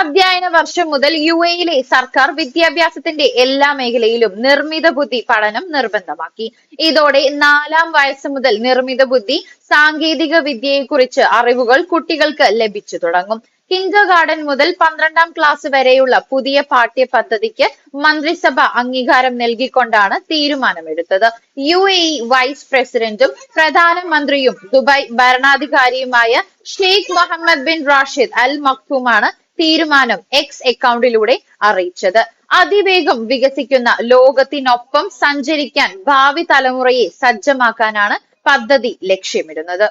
അധ്യയന വർഷം മുതൽ യു എയിലെ സർക്കാർ വിദ്യാഭ്യാസത്തിന്റെ എല്ലാ മേഖലയിലും നിർമ്മിത ബുദ്ധി പഠനം നിർബന്ധമാക്കി. ഇതോടെ നാലാം വയസ്സ് മുതൽ നിർമ്മിത ബുദ്ധി സാങ്കേതിക വിദ്യയെക്കുറിച്ച് അറിവുകൾ കുട്ടികൾക്ക് ലഭിച്ചു തുടങ്ങും. കിൻഡർ ഗാർഡൻ മുതൽ പന്ത്രണ്ടാം ക്ലാസ് വരെയുള്ള പുതിയ പാഠ്യ പദ്ധതിക്ക് മന്ത്രിസഭ അംഗീകാരം നൽകിക്കൊണ്ടാണ് തീരുമാനമെടുത്തത്. യു എ വൈസ് പ്രസിഡന്റും പ്രധാനമന്ത്രിയും Dubai ഭരണാധികാരിയുമായ Sheikh Mohammed bin Rashid Al മക്തൂമാണ് തീരുമാനം എക്സ് അക്കൗണ്ടിലൂടെ അറിയിച്ചത്. അതിവേഗം വികസിക്കുന്ന ലോകത്തിനൊപ്പം സഞ്ചരിക്കാൻ ഭാവി തലമുറയെ സജ്ജമാക്കാനാണ് പദ്ധതി ലക്ഷ്യമിടുന്നത്.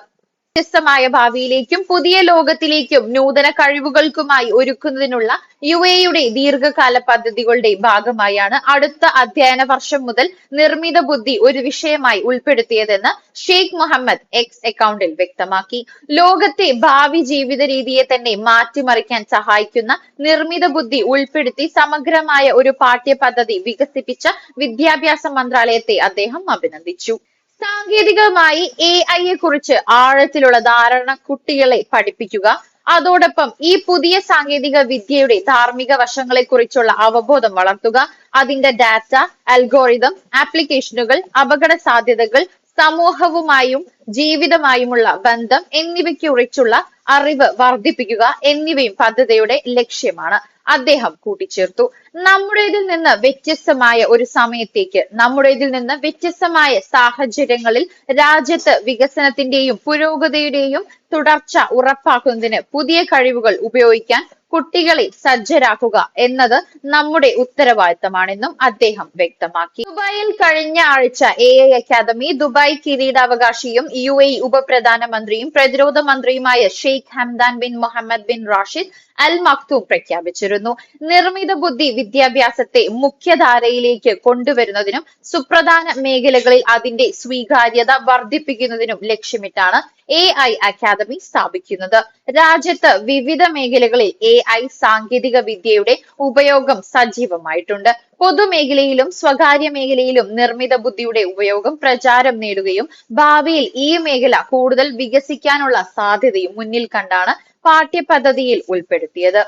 വ്യത്യസ്തമായ ഭാവിയിലേക്കും പുതിയ ലോകത്തിലേക്കും നൂതന കഴിവുകൾക്കുമായി ഒരുക്കുന്നതിനുള്ള യു എയുടെ ദീർഘകാല പദ്ധതികളുടെ ഭാഗമായാണ് അടുത്ത അധ്യയന വർഷം മുതൽ നിർമ്മിത ബുദ്ധി ഒരു വിഷയമായി ഉൾപ്പെടുത്തിയതെന്ന് ഷെയ്ഖ് മുഹമ്മദ് എക്സ് അക്കൗണ്ടിൽ വ്യക്തമാക്കി. ലോകത്തെ ഭാവി ജീവിത രീതിയെ തന്നെ മാറ്റിമറിക്കാൻ സഹായിക്കുന്ന നിർമ്മിത ബുദ്ധി ഉൾപ്പെടുത്തി സമഗ്രമായ ഒരു പാഠ്യ പദ്ധതി വികസിപ്പിച്ച വിദ്യാഭ്യാസ മന്ത്രാലയത്തെ അദ്ദേഹം അഭിനന്ദിച്ചു. സാങ്കേതികമായി എ ഐയെ കുറിച്ച് ആഴത്തിലുള്ള ധാരണ കുട്ടികളെ പഠിപ്പിക്കുക. അതോടൊപ്പം ഈ പുതിയ സാങ്കേതിക വിദ്യയുടെ ധാർമ്മിക വശങ്ങളെ കുറിച്ചുള്ള അവബോധം വളർത്തുക. അതിന്റെ ഡാറ്റ അൽഗോറിതം ആപ്ലിക്കേഷനുകൾ അപകട സാധ്യതകൾ സമൂഹവുമായും ജീവിതമായുമുള്ള ബന്ധം എന്നിവയ്ക്കുറിച്ചുള്ള അറിവ് വർദ്ധിപ്പിക്കുക എന്നിവയും പദ്ധതിയുടെ ലക്ഷ്യമാണ്. അദ്ദേഹം കൂട്ടിച്ചേർത്തു. നമ്മുടേതിൽ നിന്ന് വ്യത്യസ്തമായ ഒരു സമയത്തേക്ക് നമ്മുടേതിൽ നിന്ന് വ്യത്യസ്തമായ സാഹചര്യങ്ങളിൽ രാജ്യത്ത് വികസനത്തിന്റെയും പുരോഗതിയുടെയും തുടർച്ച ഉറപ്പാക്കുന്നതിന് പുതിയ കഴിവുകൾ ഉപയോഗിക്കാൻ കുട്ടികളെ സജ്ജരാക്കുക എന്നത് നമ്മുടെ ഉത്തരവാദിത്തമാണെന്നും അദ്ദേഹം വ്യക്തമാക്കി. ദുബായിൽ കഴിഞ്ഞ ആഴ്ച എ ഐ അക്കാദമി ദുബായ് കിരീടാവകാശിയും യു എ ഉപപ്രധാനമന്ത്രിയും പ്രതിരോധ മന്ത്രിയുമായ Sheikh Hamdan bin Mohammed bin Rashid Al Maktoum പ്രഖ്യാപിച്ചിരുന്നു. നിർമ്മിത ബുദ്ധി വിദ്യാഭ്യാസത്തെ മുഖ്യധാരയിലേക്ക് കൊണ്ടുവരുന്നതിനും സുപ്രധാന മേഖലകളിൽ അതിന്റെ സ്വീകാര്യത വർദ്ധിപ്പിക്കുന്നതിനും ലക്ഷ്യമിട്ടാണ് എ ഐ അക്കാദമി സ്ഥാപിക്കുന്നത്. രാജ്യത്ത് വിവിധ മേഖലകളിൽ എ ഐ സാങ്കേതിക വിദ്യയുടെ ഉപയോഗം സജീവമായിട്ടുണ്ട്. പൊതുമേഖലയിലും സ്വകാര്യ മേഖലയിലും നിർമ്മിത ബുദ്ധിയുടെ ഉപയോഗം പ്രചാരം നേടുകയും ഭാവിയിൽ ഈ മേഖല കൂടുതൽ വികസിക്കാനുള്ള സാധ്യതയും മുന്നിൽ കണ്ടാണ് പാഠ്യപദ്ധതിയിൽ ഉൾപ്പെടുത്തിയത്.